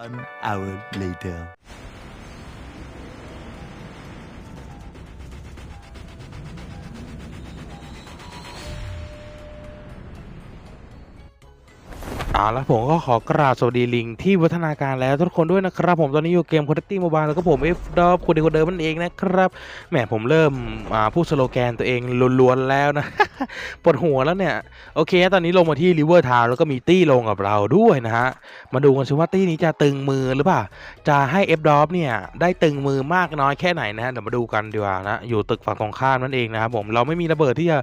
One hour later. เอาละผมก็ขอกราบสวัสดีลิงที่วัฒนาการแล้วทุกคนด้วยนะครับ ผมตอนนี้อยู่เกม Quality Mobile แล้วก็ผม F d o p คนเดียวคนเดิมนั่นเองนะครับแหมผมเริ่มพูดสโลแกนตัวเองล้วนๆแล้วนะปวดหัวแล้วเนี่ย โอเค ตอนนี้ลงมาที่ River Town แล้วก็มีตี้ลงกับเราด้วยนะฮะ มาดูกันซิว่าตี้นี้จะตึงมือหรือเปล่า จะให้ F d o p เนี่ยได้ตึงมือมากน้อยแค่ไหนนะฮะเดี๋ยวมาดูกันดีกว่านะอยู่ตึกฝั่งตรงข้ามนั่นเองนะครับผมเราไม่มีระเบิดที่จะ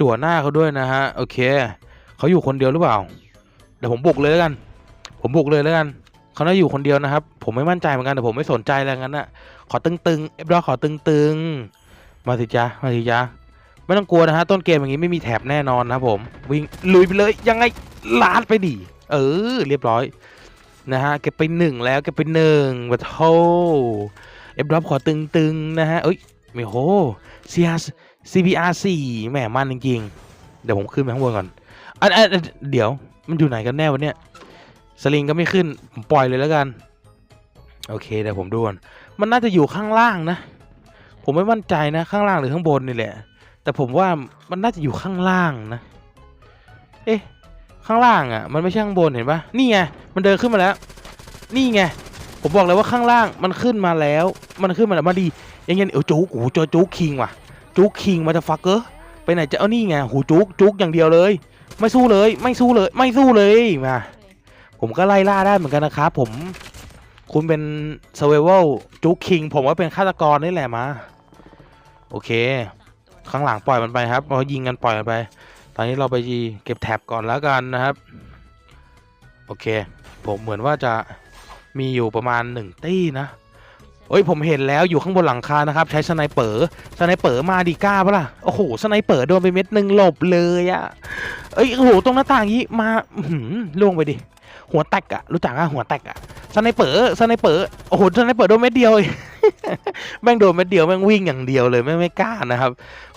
จั่วหน้าเขาด้วยนะฮะโอเคเขาอยู่คนเดียวหรือเปล่า เดี๋ยวผมบุกเลยแล้วกัน ผมบุกเลยแล้วกันเขาน่าอยู่คนเดียวนะครับ ผมไม่มั่นใจเหมือนกันแต่ผมไม่สนใจแล้วงั้นนะขอตึงๆเอฟดอขอตึงๆมาสิจ้ามาสิจ้าไม่ต้องกลัวนะฮะต้นเกมอย่างนี้ไม่มีแถบแน่นอนนะครับผม วิ่งลุยไปเลยยังไงลาดไปดิเออ เรียบร้อยนะฮะเก็บไปหนึ่งแล้วเก็บไปหนึ่งวัทโธเอฟดอขอตึงๆนะฮะเอ้ยไม่โหเซียส CBR สี่แหมมันจริงๆ เดี๋ยวผมขึ้นไปข้างบนก่อนอันอันอันเดี๋ยว มันอยู่ไหนกันแน่วะเนี่ยสลิงก็ไม่ขึ้นผมปล่อยเลยแล้วกัน โอเคเดี๋ยวผมดูก่อนมันน่าจะอยู่ข้างล่างนะ ผมไม่มั่นใจนะข้างล่างหรือข้างบนนี่แหละ แต่ผมว่ามันน่าจะอยู่ข้างล่างนะ เอ๊ะข้างล่างอะ่ะ มันไม่ใช่ข้างบนเห็นปะนี่ไงมันเดินขึ้นมาแล้ว นี่ไงผมบอกเลยว่าข้างล่างมันขึ้นมาแล้ว มันขึ้นมาแล้วมาดียังไงเออจุกโอ้โหเจอจุกคิงว่ะจุกคิงมาจะฟักเกอร์ไปไหนจะเอานี่ไงหูจุกจุกอย่างเดียวเลย ไม่สู้เลย ไม่สู้เลย ไม่สู้เลยมาผมก็ไล่ล่าได้เหมือนกันนะครับผม คุณเป็น s u r v i v a l จุกคิงผมว่าเป็นฆาตกรนี่แหละมา โอเค ข้างหลังปล่อยมันไปครับพอยิงกันปล่อยมันไป ตอนนี้เราไปเก็บแท็บก่อนแล้วกันนะครับ โอเค ผมเหมือนว่าจะมีอยู่ประมาณหนึ่งตี้นะ เอ้ยผมเห็นแล้วอยู่ข้างบนหลังคานะครับ ใช้สไนเปอร์สไนเปอร์มาดีก้าปะล่ะโอ้โหสไนเปอร์โดนไปเม็ดหนึ่งหลบเลยอะเอ้ยโอ้โหตรงหน้าต่างนี้มาหือล่วงไปดิหัวแตกอะรู้จักอะหัวแตกอะสไนเปอร์สไนเปอร์โอ้โหสไนเปอร์โดนเม็ดเดียวเองแม่งโดนเม็ดเดียวแม่งวิ่งอย่างเดียวเลยแม่งไม่กล้านะครับ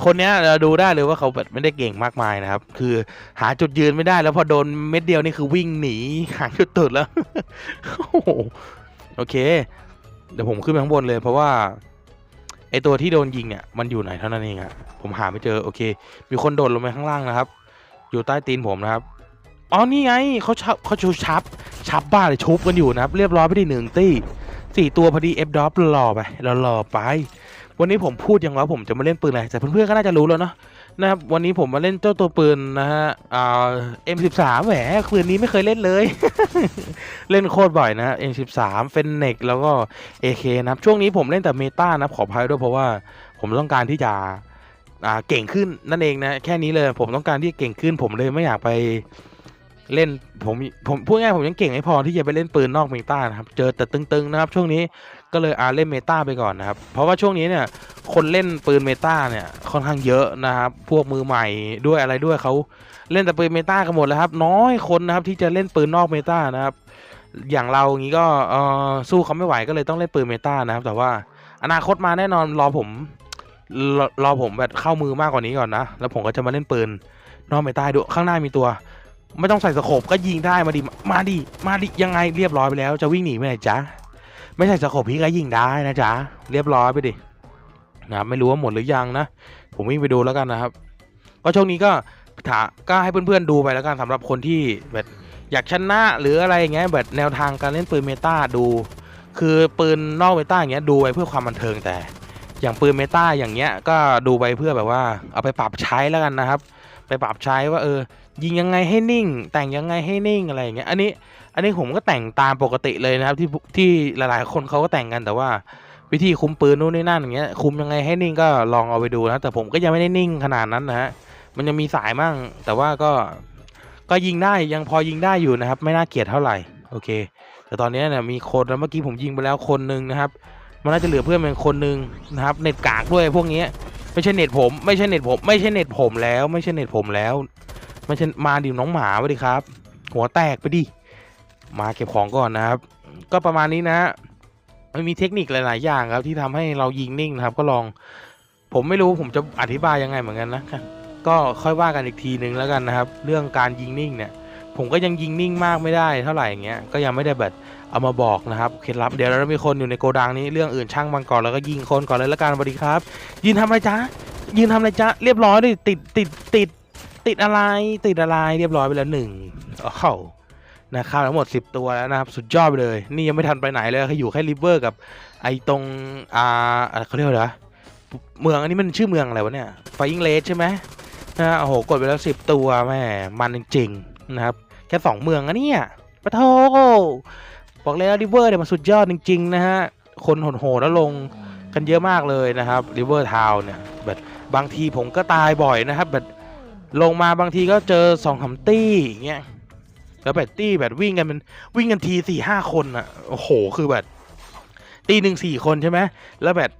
คนเนี้ยเราดูได้เลยว่าเขาแบบไม่ได้เก่งมากมายนะครับ คือหาจุดยืนไม่ได้แล้วพอโดนเม็ดเดียวนี่คือวิ่งหนีหาจุดตุดแล้วโอ้โหโอเค เดี๋ยวผมขึ้นไปข้างบนเลย เพราะว่าไอตัวที่โดนยิงเนี่ยมันอยู่ไหนเท่านั้นเองอะผมหาไม่เจอโอเค มีคนโดดลงไปข้างล่างนะครับ อยู่ใต้ตีนผมนะครับอ๋อนี่ไงเขาชับเขาชูชับชับบ้าเลยชุบกันอยู่นะครับ เรียบร้อยไปที่หนึ่งตี้สี่ตัวพอดีเอฟดอปรอไปรอรอไป วันนี้ผมพูดยังว่าผมจะมาเล่นปืนอะไรแต่เพื่อนๆก็น่าจะรู้แล้วเนาะ นะครับวันนี้ผมมาเล่นเจ้าตัวปืนนะฮะอ่า M13 แหมปืนนี้ไม่เคยเล่นเลย เล่นโคตรบ่อยนะ M13 เฟนเนกแล้วก็ AK นะครับช่วงนี้ผมเล่นแต่เมตานะขออภัยด้วยเพราะว่าผมต้องการที่จะอ่าเก่งขึ้นนั่นเองนะแค่นี้เลยผมต้องการที่จะเก่งขึ้น ผมเลยไม่อยากไปเล่นผมผมพูดง่ายผมยังเก่งไม่พอที่จะไปเล่นปืนนอกเมตานะครับ เจอแต่ตึงๆนะครับ ช่วงนี้ ก็เลยอาเล่นเมตาไปก่อนนะครับ เพราะว่าช่วงนี้เนี่ยคนเล่นปืนเมตาเนี่ยค่อนข้างเยอะนะครับ พวกมือใหม่ด้วยอะไรด้วยเขาเล่นแต่ปืนเมตากันหมดแล้วครับ น้อยคนนะครับที่จะเล่นปืนนอกเมตานะครับ อย่างเราอย่างนี้ก็เออสู้เขาไม่ไหวก็เลยต้องเล่นปืนเมตานะครับ แต่ว่าอนาคตมาแน่นอนรอผมรอรอผมแบบเข้ามือมากกว่านี้ก่อนนะ แล้วผมก็จะมาเล่นปืนนอกเมตาดูข้างหน้ามีตัว ไม่ต้องใส่สโคปก็ยิงได้มาดิมาดิมาดิยังไงเรียบร้อยไปแล้ว จะวิ่งหนีไปไหนจ๊ะ ไม่ใส่สโคปพี่ก็ยิงได้นะจ๊ะเรียบร้อยไปดินะครับไม่รู้ว่าหมดหรือยังนะ ผมวิ่งไปดูแล้วกันนะครับ ก็ช่วงนี้ก็ถาก็ให้เพื่อนๆดูไปแล้วกันสำหรับคนที่แบบอยากชนะหรืออะไรอย่างเงี้ยแบบแนวทางการเล่นปืนเมตาดู คือปืนนอกเมตาอย่างเงี้ยดูไว้เพื่อความบันเทิงแต่ อย่างปืนเมตาอย่างเงี้ยก็ดูไปเพื่อแบบว่าเอาไปปรับใช้แล้วกันนะครับ ไปปรับใช้ว่าเออ ยิงยังไงให้นิ่ง แต่งยังไงให้นิ่งอะไรอย่างเงี้ยอันนี้อันนี้ผมก็แต่งตามปกติเลยนะครับ ที่ที่หลายๆ คนเขาก็แต่งกันแต่ว่า วิธีคุมปืนนู่นนี่นั่นอย่างเงี้ยคุมยังไงให้นิ่งก็ลองเอาไปดูนะแต่ผมก็ยังไม่ได้นิ่งขนาดนั้นนะฮะมันยังมีสายมั่ง แต่ว่าก็ก็ยิงได้ยังพอยิงได้อยู่นะครับ ไม่น่าเกลียดเท่าไหร่โอเค แต่ตอนนี้เนี่ยมีคนแล้วเมื่อกี้ผมยิงไปแล้วคนหนึ่งนะครับ มันน่าจะเหลือเพื่อนเป็นคนหนึ่งนะครับเน็ตกากด้วยพวกนี้ ไม่ใช่เน็ตผม ไม่ใช่เน็ตผม ไม่ใช่เน็ตผมแล้ว ไม่ใช่เน็ตผมแล้วไม่ใช่มาดิวน้องหมาไปดิครับ หัวแตกไปดิมาเก็บของก่อนนะครับ ก็ประมาณนี้นะมันมีเทคนิคหลาย ๆ อย่างครับ ที่ทำให้เรายิงนิ่งนะครับ ก็ลอง ผมไม่รู้ผมจะอธิบายยังไงเหมือนกันนะก็ค่อยว่ากันอีกทีนึงแล้วกันนะครับ เรื่องการยิงนิ่งเนี่ย ผมก็ยังยิงนิ่งมากไม่ได้เท่าไหร่อย่างเงี้ยก็ยังไม่ได้แบบเอามาบอกนะครับเคล็ดลับเดี๋ยวเรามีคนอยู่ในโกดังนี้เรื่องอื่นช่างมันก่อนแล้วก็ยิงคนก่อนเลยละกันสวัสดีครับ ยืนทำอะไรจ๊ะยืนทำอะไรจ๊ะเรียบร้อยดิติดติดติดติดอะไรติดอะไรเรียบร้อยไปแล้วหนึ่งโอ้โหนะครับทั้งหมด 10 ตัวแล้วนะครับ สุดยอดไปเลย นี่ยังไม่ทันไปไหนเลยแค่อยู่แค่ริเวอร์กับไอ้ตรงอ่าเขาเรียกว่าอะเมืองอันนี้มันชื่อเมืองอะไรวะเนี่ยไฟยิงเลสใช่ไหมนะฮะโอ้โหกดไปแล้ว 10 ตัวแม่มันจริงๆ นะครับ แค่สองเมืองอะเนี่ยปะโทบอกเลยว่าริเวอร์เนี่ยมันสุดยอดจริงๆนะฮะ คนโหดๆแล้วลงกันเยอะมากเลยนะครับริเวอร์ทาวเนี่ยแบบบางทีผมก็ตายบ่อยนะครับแบบลงมาบางทีก็เจอสองสามตี้อย่างเงี้ยแล้วแบบตี้แบบวิ่งกันเป็นวิ่งกันทีสี่ห้าคนอะโอ้โหคือแบบตีหนึ่งสี่คนใช่ไหมแล้วแบบ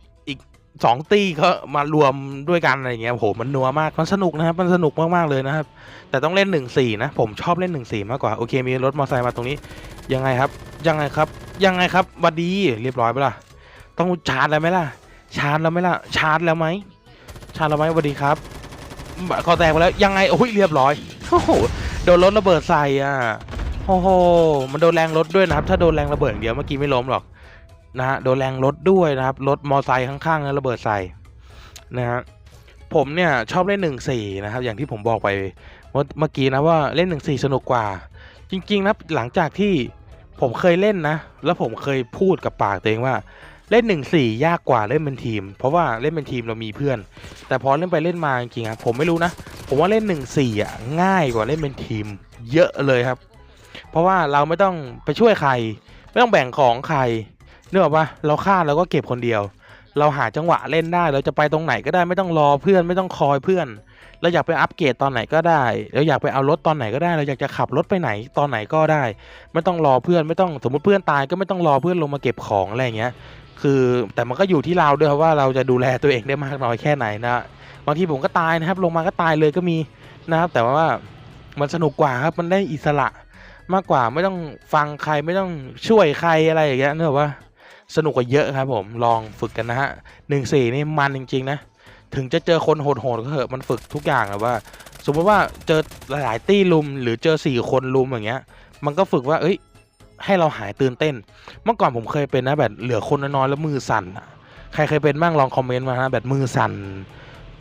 สองตี้เขามารวมด้วยกันอะไรเงี้ยโหมันนัวมากมันสนุกนะครับ มันสนุกมากๆเลยนะครับ แต่ต้องเล่นหนึ่งสี่นะ ผมชอบเล่นหนึ่งสี่มากกว่า โอเค มีรถมอเตอร์ไซค์มาตรงนี้ ยังไงครับ ยังไงครับ ยังไงครับหวัดดีเรียบร้อยไปะละต้องชาร์จแล้วไหมล่ะ ชาร์จแล้วไหมล่ะ ชาร์จแล้วไหม ชาร์จแล้วไหมสวัสดีครับคอแตกไปแล้ว ยังไง โอ้ย เรียบร้อย โอ้โห โดนรถระเบิดใส่อะ โอ้โห มันโดนแรงรถด้วยนะครับ ถ้าโดนแรงระเบิดอย่างเดียวเมื่อกี้ไม่ล้มหรอก นะฮะโดนแรงรถด้วยนะครับรถมอไซค์ข้างๆระเบิดใส่นะฮะผมเนี่ยชอบเล่นหนึ่งสี่นะครับ อย่างที่ผมบอกไปเมื่อเมื่อกี้นะว่าเล่นหนึ่งสี่สนุกกว่า จริงๆนะหลังจากที่ผมเคยเล่นนะ แล้วผมเคยพูดกับปากตัวเองว่าเล่นหนึ่งสี่ยากกว่าเล่นเป็นทีม เพราะว่าเล่นเป็นทีมเรามีเพื่อน แต่พอเล่นไปเล่นมาจริงๆครับผมไม่รู้นะ ผมว่าเล่นหนึ่งสี่อะง่ายกว่าเล่นเป็นทีม เยอะเลยครับ เพราะว่าเราไม่ต้องไปช่วยใคร ไม่ต้องแบ่งของใคร นึกออกปะเราฆ่าเราก็เก็บคนเดียว เราหาจังหวะเล่นได้ เราจะไปตรงไหนก็ได้ไม่ต้องรอเพื่อนไม่ต้องคอยเพื่อน เราอยากไปอัปเกรดตอนไหนก็ได้ เราอยากไปเอารถตอนไหนก็ได้ เราอยากจะขับรถไปไหนตอนไหนก็ได้ ไม่ต้องรอเพื่อนไม่ต้องสมมติเพื่อนตายก็ไม่ต้องรอเพื่อนลงมาเก็บของอะไรเงี้ย คือแต่มันก็อยู่ที่เราด้วยครับว่าเราจะดูแลตัวเองได้มากน้อยแค่ไหนนะบางทีผมก็ตายนะครับ ลงมาก็ตายเลยก็มีนะครับ แต่ว่ามันสนุกกว่าครับมันได้อิสระมากกว่าไม่ต้องฟังใครไม่ต้องช่วยใครอะไรอย่างเงี้ยเนอะว่า สนุกกว่าเยอะครับผมลองฝึกกันนะฮะหนึ่งสี่นี่มันจริง ๆ นะ ถึงจะเจอคนโหดๆก็เถอะมันฝึกทุกอย่างอะว่า สมมติว่าเจอหลายๆตี้ลุม หรือเจอสี่คนลุมอย่างเงี้ย มันก็ฝึกว่า เอ้ย ให้เราหายตื่นเต้น เมื่อก่อนผมเคยเป็นนะแบบเหลือคนน้อยๆแล้วมือสั่นใครเคยเป็นบ้างลองคอมเมนต์มาฮะแบบมือสั่น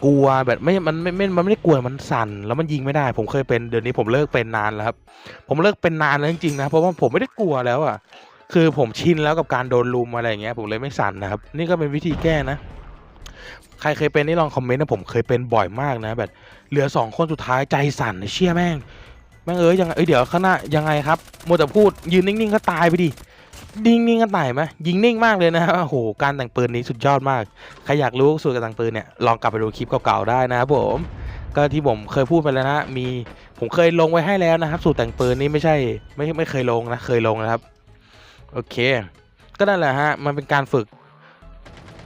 กลัวแบบไม่ มันไม่ไม่มันไม่ได้กลัว มันสั่น แล้วมันยิงไม่ได้ ผมเคยเป็น เดี๋ยวนี้ผมเลิกเป็นนานแล้วครับ ผมเลิกเป็นนานแล้วจริงๆนะ เพราะว่าผมไม่ได้กลัวแล้วอะ คือผมชินแล้วกับการโดนลุมอะไรอย่างเงี้ยผมเลยไม่สั่นนะครับ นี่ก็เป็นวิธีแก้นะ ใครเคยเป็นนี่ลองคอมเมนต์นะผมเคยเป็นบ่อยมากนะแบบเหลือสองคนสุดท้ายใจสั่นเชี่ยแม่งแม่งเอ้ยยังไงเอ้ยเดี๋ยวข้างหน้ายังไงครับมัวแต่พูดยืนนิ่งๆก็ตายไปดินิ่งๆก็ตายไหมยิงนิ่งมากเลยนะโอ้โหการแต่งปืนนี้สุดยอดมากใครอยากรู้สูตรการแต่งปืนเนี่ยลองกลับไปดูคลิปเก่าๆได้นะครับผมก็ที่ผมเคยพูดไปแล้วนะมีผมเคยลงไว้ให้แล้วนะครับ สูตรแต่งปืนนี้ไม่ใช่ไม่ไม่เคยลงนะเคยลงนะครับ โอเค ก็นั่นแหละฮะ มันเป็นการฝึก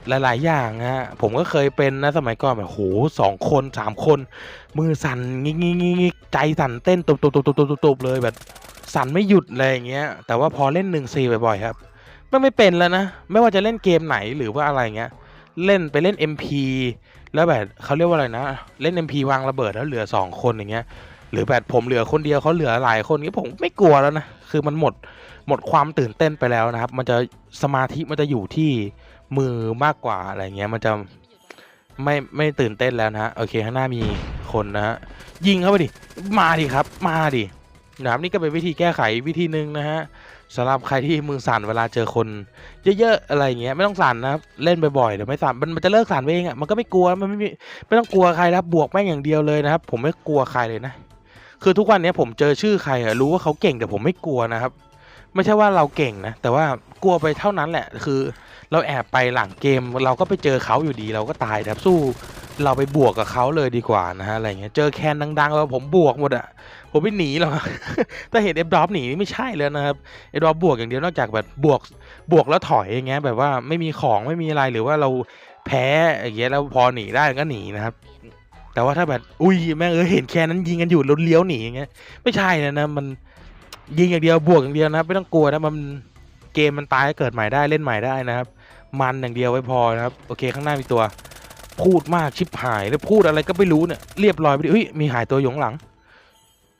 หลาย ๆ อย่างฮะ ผมก็เคยเป็นนะสมัยก่อนแบบโหสองคนสามคน มือสั่นงิกงิกงิกงิกใจสั่นเต้นตุบตุบตุบตุบตุบตุบเลยแบบสั่นไม่หยุดเลยอย่างเงี้ย แต่ว่าพอเล่นหนึ่งซีบ่อยๆครับไม่ไม่เป็นแล้วนะ ไม่ว่าจะเล่นเกมไหนหรือว่าอะไรเงี้ย เล่นไปเล่น MP แล้วแบบเขาเรียกว่าอะไรนะ เล่น MP วางระเบิดแล้วเหลือสองคนอย่างเงี้ย หรือแบบผมเหลือคนเดียวเขาเหลือหลายคนเงี้ผมไม่กลัวแล้วนะคือมันหมดหมดความตื่นเต้นไปแล้วนะครับ มันจะสมาธิมันจะอยู่ที่มือมากกว่าอะไรเงี้ยมันจะไม่ไม่ตื่นเต้นแล้วนะฮะโอเคข้างหน้ามีคนนะฮะยิงเข้าไปดิมาดิครับ มาดินะครับนี่ก็เป็นวิธีแก้ไขวิธีหนึ่งนะฮะสำหรับใครที่มือสั่นเวลาเจอคนเยอะๆอะไรเงี้ยไม่ต้องสั่นนะครับเล่นบ่อยๆเดี๋ยวไม่สั่นมันมันจะเลิกสั่นเองอะมันก็ไม่กลัวมันไม่มีไม่ต้องกลัวใครนะครับบวกแม่งอย่างเดียวเลยนะครับผมไม่กลัวใครเลยนะ คือทุกวันนี้ผมเจอชื่อใครอะรู้ว่าเขาเก่งแต่ผมไม่กลัวนะครับ ไม่ใช่ว่าเราเก่งนะ แต่ว่ากลัวไปเท่านั้นแหละ คือเราแอบไปหลังเกม เราก็ไปเจอเขาอยู่ดีเราก็ตายครับสู้เราไปบวกกับเขาเลยดีกว่านะฮะอะไรเงี้ยเจอแคนดังๆแล้วผมบวกหมดอะผมไม่หนีหรอกถ้าเห็นเอฟดรอปหนีนี่ไม่ใช่แล้วนะครับเอฟดรอปบวกอย่างเดียวนอกจากแบบบวกบวกแล้วถอยอย่างเงี้ยแบบว่าไม่มีของไม่มีอะไรหรือว่าเราแพ้อย่างเงี้ยแล้วพอหนีได้ก็หนีนะครับ แต่ว่าถ้าแบบ อุ้ยแม่งเออเห็นแค่นั้นยิงกันอยู่แล้วเลี้ยวหนีอย่างเงี้ยไม่ใช่นะนะมันยิงอย่างเดียวบวกอย่างเดียวนะไม่ต้องกลัวนะมันเกมมันตายเกิดใหม่ได้เล่นใหม่ได้นะครับ มันอย่างเดียวไว้พอนะครับโอเคข้างหน้ามีตัว พูดมากชิบหายแล้วพูดอะไรก็ไม่รู้เนี่ยเรียบร้อยไปดิเฮ้ยมีหายตัวอยู่ข้างหลัง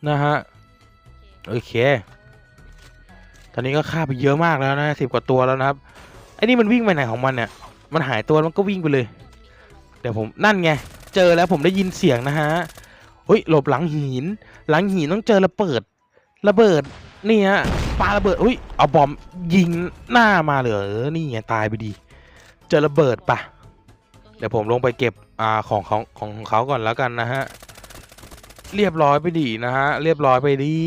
นะฮะโอเค ตอนนี้ก็ฆ่าไปเยอะมากแล้วนะสิบกว่าตัวแล้วนะครับไอ้นี่มันวิ่งไปไหนของมันเนี่ยมันหายตัวแล้วมันก็วิ่งไปเลย เดี๋ยวผมนั่นไง เจอแล้วผมได้ยินเสียงนะฮะเฮ้ยหลบหลังหิน หลังหินต้องเจอระเบิด ระเบิดนี่ฮะปาระเบิดอุ้ยเอาบอมยิงหน้ามาเลยเอนี่ไงตายไปดี เจอระเบิดปะเดี๋ยวผมลงไปเก็บอ่าของของของเขาก่อนแล้วกันนะฮะเรียบร้อยไปดีนะฮะเรียบร้อยไปดี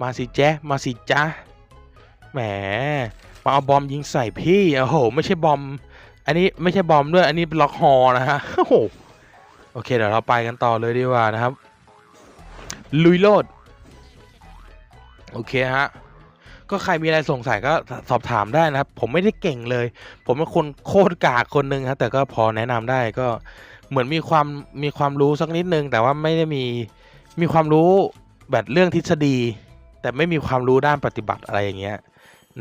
มาสิแจ๊มาสิจ๊ะแหมมาเอาบอมยิงใส่พี่โอ้โหไม่ใช่บอม อันนี้ไม่ใช่บอมด้วย อันนี้เป็นล็อกฮอนะฮะโอ้โหโอเคเดี๋ยวเราไปกันต่อเลยดีกว่านะครับ ลุยโลด โอเคฮะ ก็ใครมีอะไรสงสัยก็สอบถามได้นะครับ ผมไม่ได้เก่งเลย ผมเป็นคนโคตรกากคนหนึ่งครับแต่ก็พอแนะนำได้ก็เหมือนมีความมีความรู้สักนิดนึง แต่ว่าไม่ได้มีมีความรู้แบบเรื่องทฤษฎี แต่ไม่มีความรู้ด้านปฏิบัติอะไรอย่างเงี้ย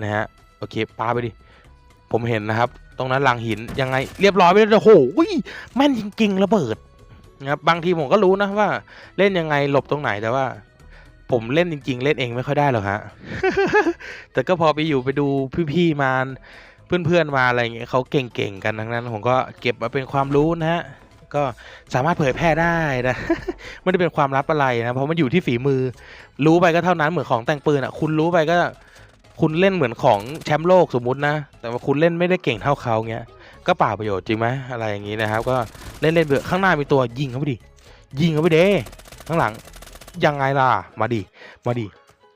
นะฮะโอเคปาไปดิ ผมเห็นนะครับ ตรงนั้นหลังหินยังไงเรียบร้อยไปแล้วโอ้โหแม่นจริงๆระเบิดนะครับบางทีผมก็รู้นะว่า เล่นยังไงหลบตรงไหนแต่ว่า ผมเล่นจริง ๆ เล่นเองไม่ค่อยได้หรอกฮะแต่ก็พอไปอยู่ไปดูพี่ๆมาเพื่อนๆมาอะไรอย่างเงี้ยเขาเก่งๆกันทั้งนั้น ผมก็เก็บมาเป็นความรู้นะฮะก็สามารถเผยแพร่ได้นะไม่ได้เป็นความลับอะไรนะเพราะมันอยู่ที่ฝีมือ รู้ไปก็เท่านั้นเหมือนของแต่งปืนอะ คุณรู้ไปก็ คุณเล่นเหมือนของแชมป์โลกสมมุตินะ แต่ว่าคุณเล่นไม่ได้เก่งเท่าเขาเงี้ย ก็เปล่าประโยชน์จริงไหมอะไรอย่างงี้นะครับ ก็เล่นเล่นเบื่อข้างหน้ามีตัวยิงเขาไปดิ ยิงเขาไปเด้ข้างหลังยังไงล่ะ มาดิ มาดิ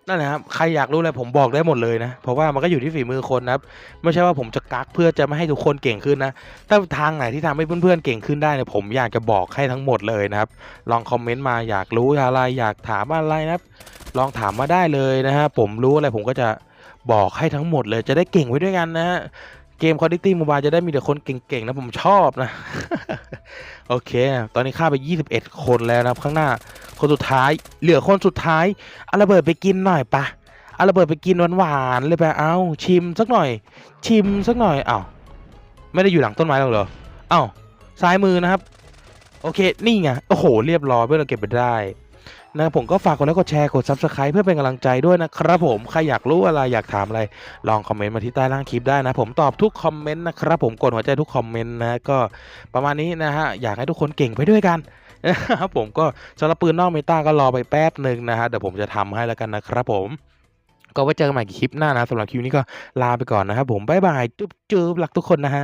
นั่นแหละครับ ใครอยากรู้อะไรผมบอกได้หมดเลยนะ เพราะว่ามันก็อยู่ที่ฝีมือคนนะครับ ไม่ใช่ว่าผมจะกักเพื่อจะไม่ให้ทุกคนเก่งขึ้นนะ ถ้าทางไหนที่ทำให้เพื่อนๆเก่งขึ้นได้เนี่ยผมอยากจะบอกให้ทั้งหมดเลยนะครับ ลองคอมเมนต์มาอยากรู้อะไรอยากถามอะไรนะครับ ลองถามมาได้เลยนะฮะ ผมรู้อะไรผมก็จะบอกให้ทั้งหมดเลยจะได้เก่งไว้ด้วยกันนะฮะ เกม Quality Mobile จะได้มีแต่คนเก่งๆนะผมชอบนะ โอเค ตอนนี้ฆ่าไป 21 คนแล้วนะครับข้างหน้า คนสุดท้ายเหลือคนสุดท้ายอาระเบิดไปกินหน่อยปะอาระเบิดไปกินหวานๆเลยไปเอาชิมสักหน่อย ชิมสักหน่อยเอ้าไม่ได้อยู่หลังต้นไม้หรอกเหรอเอ้าซ้ายมือนะครับ โอเคนี่ไงโอ้โห เรียบร้อยเพื่อเราเก็บไปได้ นะผมก็ฝากกดไลค์กดแชร์กด Subscribe เพื่อเป็นกำลังใจด้วยนะครับผมใครอยากรู้อะไรอยากถามอะไร ลองคอมเมนต์มาที่ใต้ล่างคลิปได้นะ ผมตอบทุกคอมเมนต์นะครับผมกดหัวใจทุกคอมเมนต์นะก็ประมาณนี้นะฮะอยากให้ทุกคนเก่งไปด้วยกันนะครับผมก็สำหรับปืนนอกเมตาก็รอไปแป๊บหนึ่งนะฮะเดี๋ยวผมจะทำให้แล้วกันนะครับผมก็ไว้เจอกันใหม่คลิปหน้านะสำหรับคลิปนี้ก็ลาไปก่อนนะครับผมบ๊ายบายจุ๊บจุ๊บรักทุกคนนะฮะ